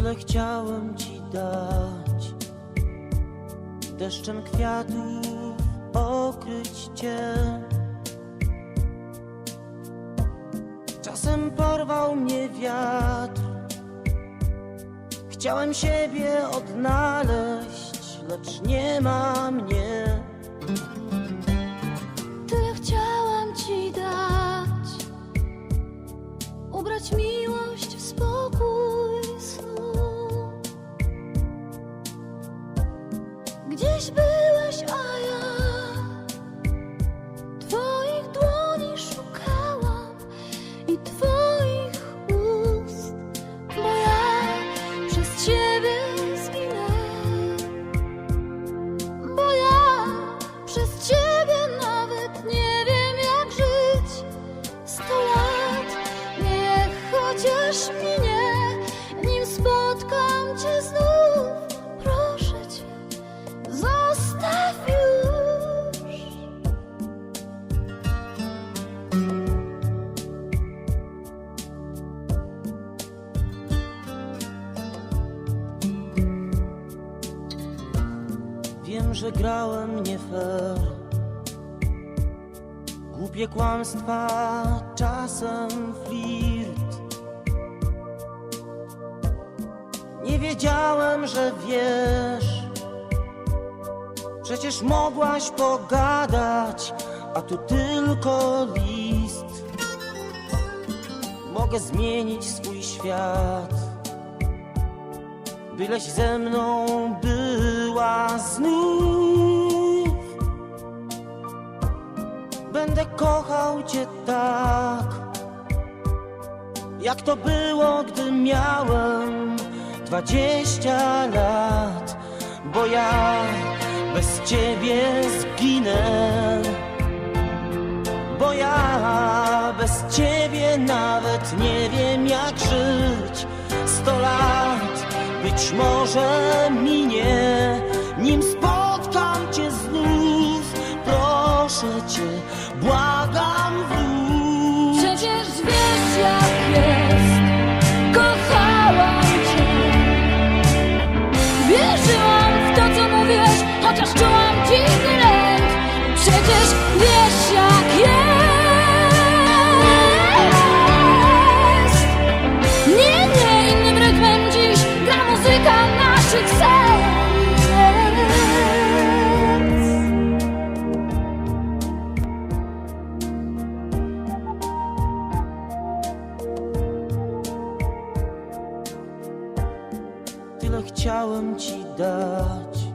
Tyle chciałem ci dać. Deszczem kwiatów okryć cię. Czasem porwał mnie wiatr. Chciałem siebie odnaleźć Lecz nie ma mnie Gdzieś byłeś, a ja Twoich dłoni szukałam i Twoich ust, bo ja przez Ciebie zginę. Bo ja przez ciebie nawet nie wiem jak żyć Sto lat niech chociaż minie Że grałem nie fair. Głupie kłamstwa, czasem flirt. Nie wiedziałem, że wiesz. Przecież mogłaś pogadać, a tu tylko list. Mogę zmienić swój świat Byleś ze mną była znów. Będę kochał cię tak Jak to było, gdy miałem dwadzieścia lat. Bo ja bez ciebie zginę. Bo ja bez ciebie nawet nie być może minie Nim spotkam cię znów. Proszę cię, błagam wróć. Przecież wiesz jak jest. Kochałam cię. Wierzyłam w to co mówisz Chociaż czułam dziwny lęk Przecież wiesz jak jest chciałem ci dać